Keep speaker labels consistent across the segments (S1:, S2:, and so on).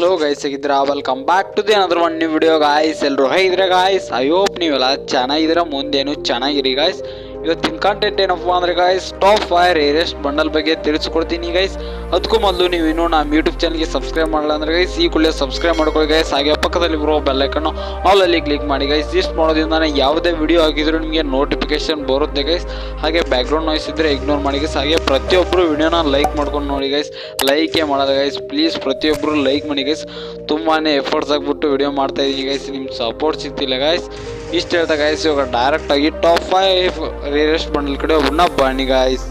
S1: Hello guys ಹೇಗಿದ್ದೀರಾ? Welcome back to the another one new video guys ಎಲ್ಲರೂ ಹೇಗಿದ್ರೆ guys I hope ನೀವೆಲ್ಲ ಚೆನ್ನಾಗಿದ್ದೀರಾ. ಮುಂದೇನು ಚೆನ್ನಾಗಿರಿ ಗಾಯ್ಸ್ ಇವತ್ತಿನ ಕಂಟೆಂಟ್ ಏನಪ್ಪಾ ಅಂದ್ರೆ guys top five rarest bundle ಬಗ್ಗೆ ತಿಳಿಸ್ಕೊಡ್ತೀನಿ ಗೈಸ್ ಅದಕ್ಕೂ ಮೊದಲು ನೀವು ಇನ್ನೂ ನಮ್ಮ ಯೂಟ್ಯೂಬ್ ಚಾನಲ್ಗೆ ಸಬ್ಸ್ಕ್ರೈಬ್ ಮಾಡಲ್ಲ ಅಂದ್ರೆ ಗೈಸ್ ಈ ಕೂಡಲೇ ಸಬ್ಸ್ಕ್ರೈಬ್ ಮಾಡ್ಕೊಳ್ಳಿ ಗೈಸ್ ಹಾಗೆ ಪಕ್ಕದಲ್ಲಿ ಬರೋ ಬೆಲ್ಲೈಕನ್ನು ಅಲ್ಲಿ ಕ್ಲಿಕ್ ಮಾಡಿ ಗೈಸ್ ಇಷ್ಟು ಮಾಡೋದ್ರಿಂದ ಯಾವುದೇ ವಿಡಿಯೋ ಹಾಕಿದ್ರು ನಿಮಗೆ ನೋಟಿಫಿಕೇಶನ್ ಬರುತ್ತೆ ಗೈಸ್ ಹಾಗೆ ಬ್ಯಾಕ್ಗ್ರೌಂಡ್ ನಾಯ್ಸ್ ಇದ್ರೆ ಇಗ್ನೋರ್ ಮಾಡಿ ಗೈಸ್ ಹಾಗೆ ಪ್ರತಿಯೊಬ್ಬರು ವಿಡಿಯೋನ ಲೈಕ್ ಮಾಡ್ಕೊಂಡು ನೋಡಿ ಗೈಸ್ ಲೈಕೇ ಮಾಡೋದು ಗೈಸ್ ಪ್ಲೀಸ್ ಪ್ರತಿಯೊಬ್ಬರು ಲೈಕ್ ಮಾಡಿ ಗೈಸ್ ತುಂಬಾ ಎಫರ್ಟ್ಸ್ ಆಗಿಬಿಟ್ಟು ವಿಡಿಯೋ ಮಾಡ್ತಾ ಇದ್ದೀನಿ ಗೈಸ್ ನಿಮ್ಮ ಸಪೋರ್ಟ್ ಸಿಗ್ತಿಲ್ಲ ಗೈಸ್ ಇಷ್ಟು ಹೇಳ್ತಾ ಗೈಸ್ ಇವಾಗ ಡೈರೆಕ್ಟ್ ಆಗಿ ಟಾಪ್ ಫೈವ್ ರೇರೆಸ್ಟ್ ಬಂಡಲ್ ಕಡೆ ಒಬ್ಬನ ಬನ್ನಿ ಗಾಯ್ಸ್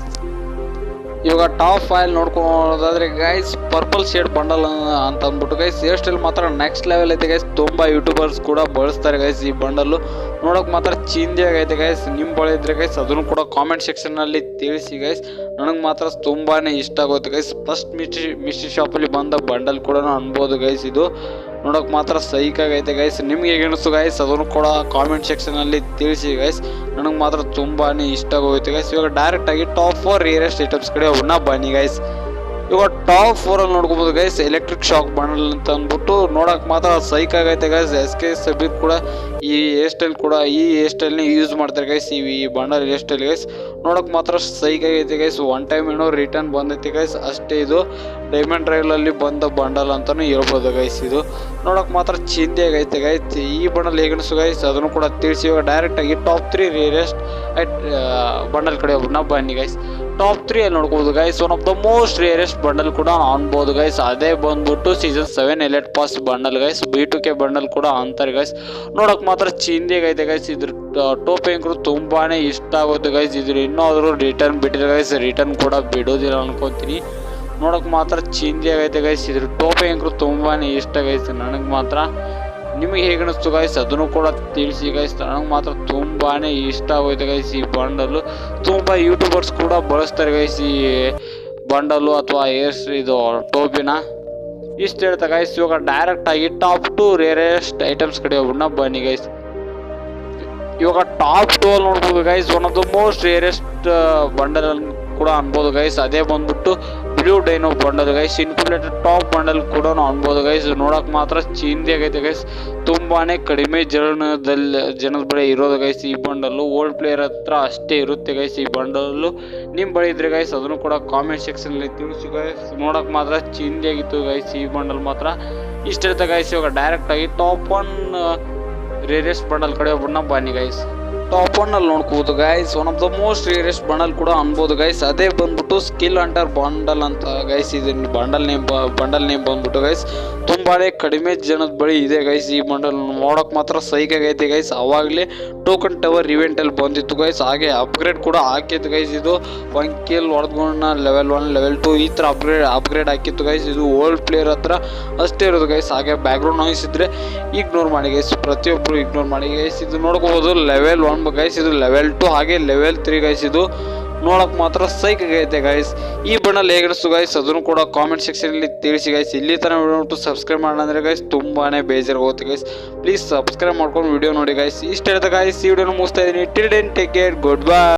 S1: ಇವಾಗ ಟಾಪ್ ಫೈಲ್ ನೋಡ್ಕೊಳೋದಾದ್ರೆ ಗೈಸ್ ಪರ್ಪಲ್ ಶೇಡ್ ಬಂಡಲ್ ಅಂತ ಅಂದ್ಬಿಟ್ಟು ಗೈಸ್ ಹೇರ್ ಸ್ಟೈಲ್ ಮಾತ್ರ ನೆಕ್ಸ್ಟ್ ಲೆವೆಲ್ ಐತೆ ಗೈಸ್ ತುಂಬ ಯೂಟ್ಯೂಬರ್ಸ್ ಕೂಡ ಬಳಸ್ತಾರೆ ಗೈಸ್ ಈ ಬಂಡಲ್ಲು. ನೋಡೋಕೆ ಮಾತ್ರ ಚಿಂದಿಯಾಗೈತೆ ಗೈಸ್ ನಿಮ್ಮ ಬಳಿ ಇದ್ರೆ ಗೈಸ್ ಅದನ್ನು ಕೂಡ ಕಾಮೆಂಟ್ ಸೆಕ್ಷನಲ್ಲಿ ತಿಳಿಸಿ ಗೈಸ್ ನನಗೆ ಮಾತ್ರ ತುಂಬಾ ಇಷ್ಟ ಆಗುತ್ತೆ ಗೈಸ್ ಫಸ್ಟ್ ಮಿಸ್ಟ್ರಿ ಮಿಸ್ಟ್ರಿ ಶಾಪಲ್ಲಿ ಬಂದ ಬಂಡಲ್ ಕೂಡ ಅನ್ಬೋದು ಗೈಸ್ ಇದು. ನೋಡೋಕೆ ಮಾತ್ರ ಸೈಕಾಗೈತೆ ಗೈಸ್ ನಿಮ್ಗೆ ಹೇಗೆ ಗೈಸ್ ಅದನ್ನು ಕೂಡ ಕಾಮೆಂಟ್ ಸೆಕ್ಷನಲ್ಲಿ ತಿಳಿಸಿ ಗೈಸ್ ನನಗೆ ಮಾತ್ರ ತುಂಬಾ ಇಷ್ಟ ಆಗೋಯ್ತು ಗೈಸ್ ಇವಾಗ ಡೈರೆಕ್ಟ್ ಆಗಿ ಟಾಪ್ ಫೋರ್ ರಿಯರೆಸ್ಟ್ ಐಟಮ್ಸ್ ಕಡೆ ಅವನ್ನ ಬನ್ನಿ ಗೈಸ್ ಇವಾಗ ಟಾಪ್ ಫೋರ್ ಅಲ್ಲಿ ನೋಡ್ಕೋಬಹುದು ಗೈಸ್ ಎಲೆಕ್ಟ್ರಿಕ್ ಶಾಕ್ ಬಂಡಲ್ ಅಂತ ಅಂದ್ಬಿಟ್ಟು ನೋಡಕ್ ಮಾತ್ರ ಸೈಕ್ ಆಗೈತೆ ಗೈಸ್ ಎಸ್ ಕೆ ಸಬೀರ್ ಕೂಡ ಈ ಹೇರ್ ಸ್ಟೈಲ್ ಕೂಡ, ಈ ಹೇರ್ ಸ್ಟೈಲ್ನ ಯೂಸ್ ಮಾಡ್ತಾರೆ ಗೈಸ್ ಈ ಬಂಡಲ್ ಹೇರ್ ಸ್ಟೈಲ್ ಗೈಸ್ ನೋಡಕ್ ಮಾತ್ರ ಸೈಕ್ ಆಗೈತೆ ಗೈಸ್ ಒನ್ ಟೈಮ್ ಏನೋ ರಿಟರ್ನ್ ಬಂದೈತೆ ಗೈಸ್ ಅಷ್ಟೇ ಇದು. ಡೈಮಂಡ್ ರೈಲಲ್ಲಿ ಬಂದ ಬಂಡಲ್ ಅಂತಲೂ ಹೇಳ್ಬೋದು ಗೈಸ್ ಇದು. ನೋಡಕ್ ಮಾತ್ರ ಚಿಂತೆ ಆಗೈತೆ ಗೈಸ್ ಈ ಬಂಡಲ್ ಹೇಗೆ ಅನಿಸ್ತು ಗೈಸ್ ಅದನ್ನು ಕೂಡ ತಿಳಿಸಿ. ಇವಾಗ ಡೈರೆಕ್ಟ್ ಆಗಿ ಟಾಪ್ ತ್ರೀ ರೇರೆಸ್ಟ್ ಬಂಡಲ್ ಕಡೆ ನಾವು ಬನ್ನಿ ಗೈಸ್ ಟಾಪ್ ತ್ರೀ ಅಲ್ಲಿ ನೋಡ್ಬೋದು guys one of the most rarest bundle ಕೂಡ ಅನ್ಬೋದು ಗೈಸ್ ಅದೇ ಬಂದ್ಬಿಟ್ಟು season seven elite pass bundle guys B two K bundle ಕೂಡ ಅಂತಾರೆ ಗೈಸ್ ನೋಡಕ್ ಮಾತ್ರ ಚಿಂದಿಗೈತೆ ಗೈಸ್ ಇದ್ರ ಟೋಪಿಂಗ್ರು ತುಂಬಾನೇ ಇಷ್ಟ ಆಗುತ್ತೆ ಗೈಸ್ ಇದ್ರ ಇನ್ನಾದರೂ ರಿಟರ್ನ್ ಬಿಟ್ಟಿದ್ರೆ ಗೈಸ್ ರಿಟರ್ನ್ ಕೂಡ ಬಿಡೋದಿಲ್ಲ ಅನ್ಕೊತೀನಿ. ನೋಡೋಕೆ ಮಾತ್ರ ಆಗೈತೆ ಗೈಸ್ ಇದ್ರ ಟೋಪಿಂಗ್ರು ತುಂಬಾ ಇಷ್ಟ ಗೈಸ್ ನನಗೆ ಮಾತ್ರ. ನಿಮಗೆ ಹೇಗೆ ಅನಿಸ್ತು ಗೈಸ್ ಅದನ್ನು ಕೂಡ ತಿಳಿಸಿ ಗೈಸ್ ನನಗೆ ಮಾತ್ರ ತುಂಬಾ ಇಷ್ಟ ಆಗೋಯ್ತು ಗೈಸ್ ಈ ಬಂಡಲು ತುಂಬ ಯೂಟ್ಯೂಬರ್ಸ್ ಕೂಡ ಬಳಸ್ತಾರೆ ಗೈಸ್ ಈ ಬಂಡಲು ಅಥವಾ ಏರ್ಸ್ ಇದು ಟೋಪಿನ. ಇಷ್ಟು ಹೇಳ್ತಾ ಗೈಸ್ ಇವಾಗ ಡೈರೆಕ್ಟ್ ಆಗಿ ಟಾಪ್ ಟು ರೇರೆಸ್ಟ್ ಐಟಮ್ಸ್ ಕಡೆ ಒಬ್ಬನ ಬನ್ನಿ ಗೈಸ್ ಇವಾಗ ಟಾಪ್ ಟು ಅಲ್ಲಿ ನೋಡ್ಬೋದು guys one of the most rarest bundle ಕೂಡ ಅನ್ಬೋದು ಗೈಸ್ ಅದೇ ಬಂದ್ಬಿಟ್ಟು blue dino bundle guys included top bundle ಕೂಡ ಅನ್ಬೋದು ಗೈಸ್ ನೋಡಕ್ ಮಾತ್ರ ಚಿಂದಿ ಆಗೈತೆ ಗೈಸ್ ತುಂಬಾನೇ ಕಡಿಮೆ ಜನದಲ್ಲಿ ಜನದ ಬಳಿ ಇರೋದು ಗೈಸ್ ಈ ಬಂಡಲ್ಲು ಓಲ್ಡ್ ಪ್ಲೇಯರ್ ಹತ್ರ ಅಷ್ಟೇ ಇರುತ್ತೆ ಗೈಸ್ ಈ ಬಂಡಲ್ಲು ನಿಮ್ಮ ಬಳಿ ಇದ್ರೆ ಗೈಸ್ ಅದನ್ನು ಕೂಡ ಕಾಮೆಂಟ್ ಸೆಕ್ಷನಲ್ಲಿ ತಿಳಿಸಿ ಗೈಸ್ ನೋಡಕ್ ಮಾತ್ರ ಚಿಂದಿ ಆಗಿತ್ತು ಗೈಸ್ ಈ ಬಂಡಲ್ ಮಾತ್ರ. ಇಷ್ಟಿರುತ್ತೆ ಗೈಸ್ ಇವಾಗ ಡೈರೆಕ್ಟ್ ಆಗಿ ಟಾಪ್ ಒನ್ ರೇರಿಯಸ್ ಬಂಡಲ್ ಕಡೆ ಒಬ್ಬನ ಬನ್ನಿ ಗೈಸ್ ಟಾಪ್ ಒನ್ ಅಲ್ಲಿ ನೋಡ್ಕೋಬೋದು guys one of the most rarest bundle ಕೂಡ ಅನ್ಬೋದು ಗೈಸ್ ಅದೇ ಬಂದ್ಬಿಟ್ಟು ಸ್ಕಿಲ್ ಅಂಟರ್ ಬಂಡಲ್ ಅಂತ ಗೈಸ್ ಇದು ಬಂಡಲ್ ನೇಮ್ ಬಂಡಲ್ ನೇಮ್ ಬಂದ್ಬಿಟ್ಟು ಗೈಸ್ ತುಂಬಾನೇ ಕಡಿಮೆ ಜನದ ಬಳಿ ಇದೆ ಗೈಸ್ ಈ ಬಂಡಲ್ ನೋಡಕ್ ಮಾತ್ರ ಸೈಕ್ ಆಗೈತೆ ಗೈಸ್ ಅವಾಗಲೇ ಟೋಕನ್ ಟವರ್ ಇವೆಂಟ್ ಅಲ್ಲಿ ಬಂದಿತ್ತು ಗೈಸ್ ಹಾಗೆ ಅಪ್ಗ್ರೇಡ್ ಕೂಡ ಹಾಕಿತ್ತು ಗೈಸ್ ಇದು ಒನ್ ಕಿಲ್ ಹೊಡೆದ್ಕೊಂಡ ಲೆವೆಲ್ ಒನ್ ಲೆವೆಲ್ ಟು ಈ ಥರ ಅಪ್ಗ್ರೇಡ್ ಅಪ್ಗ್ರೇಡ್ ಹಾಕಿತ್ತು ಗೈಸ್ ಇದು ಓಲ್ಡ್ ಪ್ಲೇಯರ್ ಹತ್ರ ಅಷ್ಟೇ ಇರೋದು ಗೈಸ್ ಹಾಗೆ ಬ್ಯಾಕ್ಗ್ರೌಂಡ್ ನಾಯ್ಸ್ ಇದ್ರೆ ಇಗ್ನೋರ್ ಮಾಡಿ ಗೈಸ್ ಪ್ರತಿಯೊಬ್ಬರು ಇಗ್ನೋರ್ ಮಾಡಿ ಗೈಸ್ ಇದು ನೋಡ್ಕೋಬೋದು ಲೆವೆಲ್ ಒನ್ ಗೈಸ್ ಇದು ಲೆವೆಲ್ ಟು ಹಾಗೆ ಲೆವೆಲ್ ತ್ರೀ ಗೈಸ್ ಇದು ನೋಡಕ್ ಮಾತ್ರ ಸೈಕ್ ಐತೆ ಗೈಸ್ ಈ ಬಣ್ಣಲ್ಲಿ ಹೇಗಿಡಿಸು ಗೈಸ್ ಅದನ್ನು ಕೂಡ ಕಾಮೆಂಟ್ ಸೆಕ್ಷನಲ್ಲಿ ತಿಳಿಸಿ ಗೈಸ್ ಇಲ್ಲಿ ತರ ವಿಡಿಯೋ ಸಬ್ಸ್ಕ್ರೈಬ್ ಮಾಡಂದ್ರೆ ಗೈಸ್ ತುಂಬಾನೇ ಹೋಗುತ್ತೆ ಗೈಸ್ ಪ್ಲೀಸ್ ಸಬ್ಸ್ಕ್ರೈಬ್ ಮಾಡ್ಕೊಂಡು ವಿಡಿಯೋ ನೋಡಿ ಗೈಸ್ ಇಷ್ಟ ಹೇಳ್ತಾ ಗೈಸ್ ಈ ವಿಡಿಯೋನ ಮುಗಿಸ್ತಾ ಇದ್ದೀನಿ. Till then take care goodbye